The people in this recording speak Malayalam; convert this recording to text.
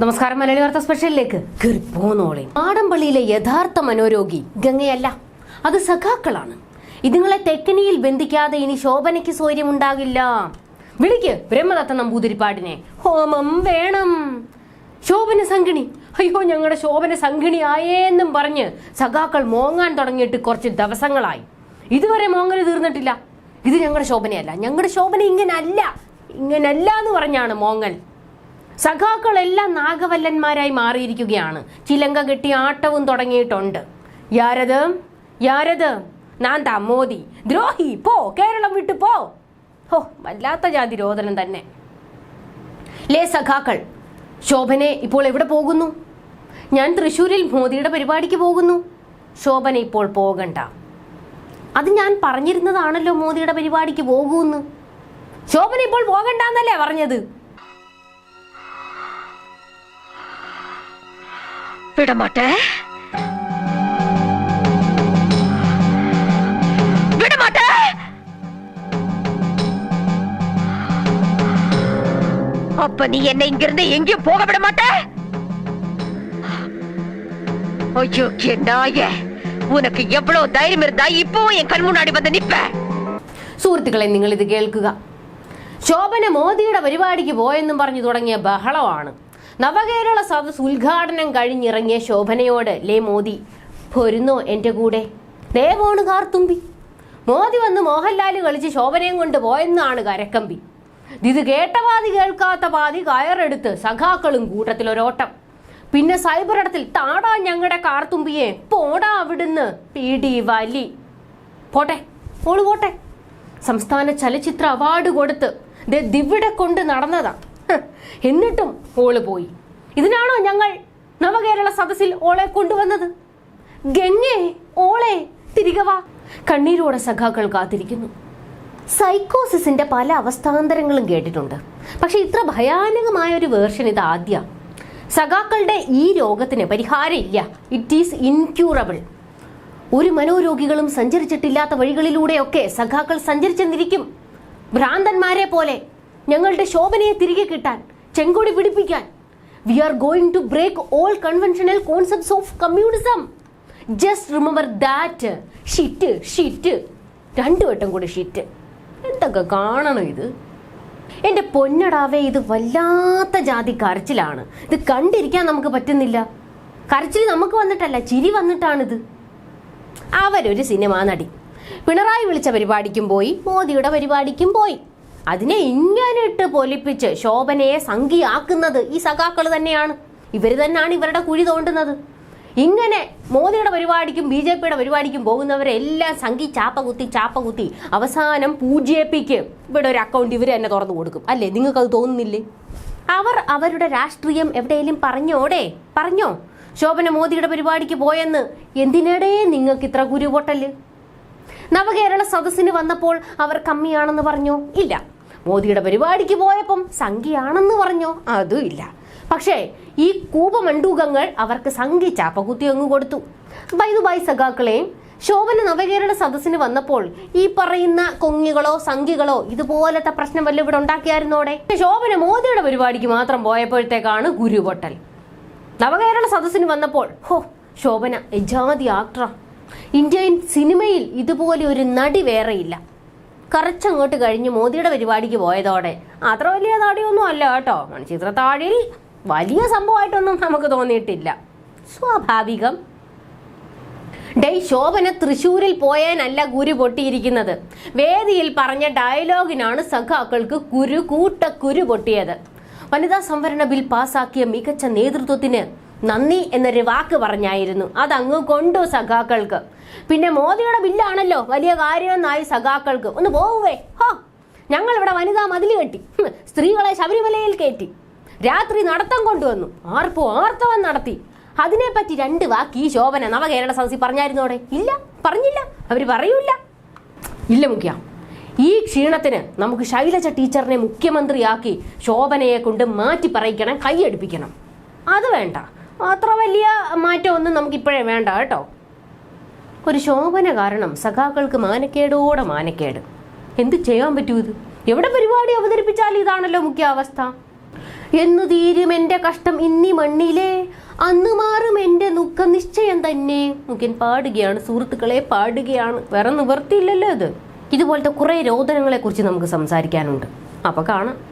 നമസ്കാരം മലയാളി വാർത്ത സ്പെഷ്യലിലേക്ക്. കയറി പോന്നോളെ യഥാർത്ഥ മനോരോഗി ഗംഗയല്ല. അത് സഖാക്കളാണ്. ഇതുങ്ങളെ തെക്കനിയിൽ ബന്ധിക്കാതെ ഇനി ശോഭനയ്ക്ക് സൗര്യമുണ്ടാകില്ല വിളിക്ക് ബ്രഹ്മദത്ത നമ്പൂതിരിപ്പാടിനെ. ഹോമം വേണം. ശോഭന സംഘിണി. അയ്യോ ഞങ്ങളുടെ ശോഭന സംഘിണി ആയേന്നും പറഞ്ഞ് സഖാക്കൾ മോങ്ങാൻ തുടങ്ങിയിട്ട് കുറച്ച് ദിവസങ്ങളായി. ഇതുവരെ മോങ്ങൽ തീർന്നിട്ടില്ല. ഇത് ഞങ്ങളുടെ ശോഭനയല്ല. ഞങ്ങളുടെ ശോഭന ഇങ്ങനല്ല. ഇങ്ങനല്ല എന്ന് പറഞ്ഞാണ് മോങ്ങൽ. സഖാക്കളെല്ലാം നാഗവല്ലന്മാരായി മാറിയിരിക്കുകയാണ്. ചിലങ്ക കെട്ടി ആട്ടവും തുടങ്ങിയിട്ടുണ്ട്. യാരത്? യാരത്? നാൻ മോദി. ദ്രോഹി പോ കേരളം വിട്ടു പോ. ഹോ വല്ലാത്ത ജാതി രോദനം തന്നെ. ലേ സഖാക്കൾ ശോഭനെ ഇപ്പോൾ എവിടെ പോകുന്നു? ഞാൻ തൃശ്ശൂരിൽ മോദിയുടെ പരിപാടിക്ക് പോകുന്നു. ശോഭന ഇപ്പോൾ പോകണ്ട. അത് ഞാൻ പറഞ്ഞിരുന്നതാണല്ലോ മോദിയുടെ പരിപാടിക്ക് പോകൂന്ന് ശോഭന ഇപ്പോൾ പോകണ്ടെന്നല്ലേ പറഞ്ഞത്? விடமாட்டேன் விடமாட்டேன் அப்ப நீ என்ன இங்கிருந்து எங்கேயும் போக விட மாட்ட ஐயோ நாய உனக்கு எவ்வளவு தைரியம் இருந்தா இப்பவும் என் கண் முன்னாடி வந்து நிப்ப സുഹൃത്തുക്കളെ നിങ്ങൾ ഇത് കേൾക്കുക ശോഭന മോദിയുടെ പരിപാടിക്ക് പോയെന്നും പറഞ്ഞു തുടങ്ങിയ ബഹളമാണ് നവകേരള സദസ് ഉദ്ഘാടനം കഴിഞ്ഞിറങ്ങിയ ശോഭനയോട് ലേ മോദി പൊരുന്നോ എന്റെ കൂടെ? ദേവോണ് കാർത്തുമ്പി. മോദി വന്ന് മോഹൻലാൽ കളിച്ച് ശോഭനയും കൊണ്ട് പോയെന്നാണ് കരക്കമ്പി. ഇത് കേട്ട പാതി കേൾക്കാത്ത പാതി കയറെടുത്ത് സഖാക്കളും കൂട്ടത്തിലൊരോട്ടം. പിന്നെ സൈബർ ഇടത്തിൽ താടാ ഞങ്ങളുടെ കാർത്തുമ്പിയെ പോടാ അവിടുന്ന് പിടി വലി. പോട്ടെ പോൾ പോട്ടെ. സംസ്ഥാന ചലച്ചിത്ര അവാർഡ് കൊടുത്ത് ദിവിടെ കൊണ്ട് നടന്നതാ. ഹ്, എന്നിട്ടും ഓൾ പോയി. ഇതിനാണോ ഞങ്ങൾ നവകേരള സദസ്സിൽ ഓളെ കൊണ്ടുവന്നത്? ഗംഗേ ഓളെ തിരികെ വാ. കണ്ണീരോടെ സഖാക്കൾ കാത്തിരിക്കുന്നു. സൈക്കോസിസിന്റെ പല അവസ്ഥാന്തരങ്ങളും കേട്ടിട്ടുണ്ട്. പക്ഷെ ഇത്ര ഭയാനകമായ ഒരു വേർഷൻ ഇത് ആദ്യ. സഖാക്കളുടെ ഈ രോഗത്തിന് പരിഹാരമില്ല. ഇറ്റ് ഈസ് ഇൻക്യൂറബിൾ ഒരു മനോരോഗികളും സഞ്ചരിച്ചിട്ടില്ലാത്ത വഴികളിലൂടെയൊക്കെ സഖാക്കൾ സഞ്ചരിച്ചെന്നിരിക്കും. ഭ്രാന്തന്മാരെ പോലെ ഞങ്ങളുടെ ശോഭനയെ തിരികെ കിട്ടാൻ ചെങ്കൊടി പിടിപ്പിക്കാൻ. We are going to break all conventional concepts of communism just remember that shit shit രണ്ടു വട്ടം കൂടി ഷിറ്റ് എന്തൊക്കെ കാണണം ഇത്? എന്റെ പൊന്നടാവേ ഇത് വല്ലാത്ത ജാതി കരച്ചിലാണ്. ഇത് കണ്ടിരിക്കാൻ നമുക്ക് പറ്റുന്നില്ല. കരച്ചിൽ നമുക്ക് വന്നിട്ടല്ല ചിരി വന്നിട്ടാണിത്. അവരൊരു സിനിമാ നടി. പിണറായി വിളിച്ച പരിപാടിക്കും പോയി മോദിയുടെ പരിപാടിക്കും പോയി. അതിനെ ഇങ്ങനെ ഇട്ട് പൊലിപ്പിച്ച് ശോഭനയെ സംഖിയാക്കുന്നത് ഈ സഖാക്കൾ തന്നെയാണ്. ഇവർ തന്നെയാണ് ഇവരുടെ കുഴി തോണ്ടുന്നത്. ഇങ്ങനെ മോദിയുടെ പരിപാടിക്കും ബി ജെ പിയുടെ പരിപാടിക്കും പോകുന്നവരെല്ലാം സംഘി ചാപ്പ കുത്തി ചാപ്പ കുത്തി അവസാനം പൂജ്യപ്പിക്ക് ഇവിടെ ഒരു അക്കൗണ്ട് ഇവർ തന്നെ തുറന്നു കൊടുക്കും. അല്ലേ? നിങ്ങൾക്ക് അത് തോന്നുന്നില്ലേ? അവർ അവരുടെ രാഷ്ട്രീയം എവിടെയെങ്കിലും പറഞ്ഞോടെ പറഞ്ഞോ? ശോഭന മോദിയുടെ പരിപാടിക്ക് പോയെന്ന് എന്തിനടേ നിങ്ങൾക്ക് ഇത്ര കുരുപൊട്ടൽ? നവകേരള സദസ്സിന് വന്നപ്പോൾ അവർ കമ്മിയാണെന്ന് പറഞ്ഞോ? ഇല്ല. മോദിയുടെ പരിപാടിക്ക് പോയപ്പം സംഖ്യയാണെന്ന് പറഞ്ഞോ? അതും ഇല്ല. പക്ഷേ ഈ കൂപമണ്ടൂകങ്ങൾ അവർക്ക് സംഖ്യ ചാപ്പകുത്തി അങ്ങ് കൊടുത്തു. ബൈദുബായ് സഖാക്കളെയും സഖാക്കളെ ശോഭന നവകേരള സദസ്സിന് വന്നപ്പോൾ ഈ പറയുന്ന കൊങ്ങികളോ സംഖ്യകളോ ഇതുപോലത്തെ പ്രശ്നം വല്ല ഇവിടെ ഉണ്ടാക്കിയായിരുന്നോടെ ശോഭന മോദിയുടെ പരിപാടിക്ക് മാത്രം പോയപ്പോഴത്തേക്കാണ് ഗുരുപൊട്ടൽ നവകേരള സദസ്സിന് വന്നപ്പോൾ ഹോ ശോഭന എജാതി ആക്ട്ര ഇന്ത്യൻ സിനിമയിൽ ഇതുപോലെ ഒരു നടി വേറെയില്ല. കറച്ചങ്ങോട്ട് കഴിഞ്ഞ് മോദിയുടെ പരിപാടിക്ക് പോയതോടെ. അത്ര വലിയ താടിയൊന്നും അല്ല കേട്ടോ. മണിച്ചിത്ര താടിയിൽ വലിയ സംഭവമായിട്ടൊന്നും നമുക്ക് തോന്നിയിട്ടില്ല. സ്വാഭാവികം. ഡേ ശോഭന തൃശൂരിൽ പോയാനല്ല ഗുരു പൊട്ടിയിരിക്കുന്നത്. വേദിയിൽ പറഞ്ഞ ഡയലോഗിനാണ് സഖാക്കൾക്ക് കുരു കൂട്ട കുരു പൊട്ടിയത്. വനിതാ സംവരണ ബിൽ പാസാക്കിയ മികച്ച നേതൃത്വത്തിന് നന്ദി എന്നൊരു വാക്ക് പറഞ്ഞായിരുന്നു. അതങ്ങ് കൊണ്ടു സഖാക്കൾക്ക്. പിന്നെ മോദിയുടെ ബില്ലാണല്ലോ വലിയ കാര്യമെന്നായി സഖാക്കൾക്ക്. ഒന്ന് പോവുവേ. ഹോ. ഞങ്ങൾ ഇവിടെ വനിതാ മതിൽ കെട്ടി. സ്ത്രീകളെ ശബരിമലയിൽ കയറ്റി. രാത്രി നടത്തം കൊണ്ടുവന്നു. ആർപ്പോ ആർത്തവം നടത്തി. അതിനെപ്പറ്റി രണ്ട് വാക്ക് ഈ ശോഭന നവകേരള സദസ്സിൽ പറഞ്ഞായിരുന്നോടെ ഇല്ല. പറഞ്ഞില്ല. അവർ പറയൂല ഇല്ല മുഖ്യ. ഈ ക്ഷീണത്തിന് നമുക്ക് ശൈലജ ടീച്ചറിനെ മുഖ്യമന്ത്രിയാക്കി ശോഭനയെ കൊണ്ട് മാറ്റി പറയിക്കണം കൈയടിപ്പിക്കണം. അത് വേണ്ട. അത്ര വലിയ മാറ്റമൊന്നും നമുക്ക് ഇപ്പോഴേ വേണ്ട കേട്ടോ. ഒരു ശോഭന കാരണം സഖാക്കൾക്ക് മാനക്കേടോടെ മാനക്കേട്. എന്ത് ചെയ്യാൻ പറ്റൂ ഇത്? എവിടെ പരിപാടി അവതരിപ്പിച്ചാൽ ഇതാണല്ലോ മുഖ്യ അവസ്ഥ? എന്നു തീരും എന്റെ കഷ്ടം ഇന്നി മണ്ണിലേ അന്ന് മാറും എന്റെ ദുഃഖ നിശ്ചയം തന്നെ. മുഖ്യൻ പാടുകയാണ് സുഹൃത്തുക്കളെ പാടുകയാണ്. വേറെ നിവർത്തിയില്ലല്ലോ ഇത്. ഇതുപോലത്തെ കുറെ രോദനങ്ങളെ കുറിച്ച് നമുക്ക് സംസാരിക്കാനുണ്ട്. അപ്പൊ കാണാം.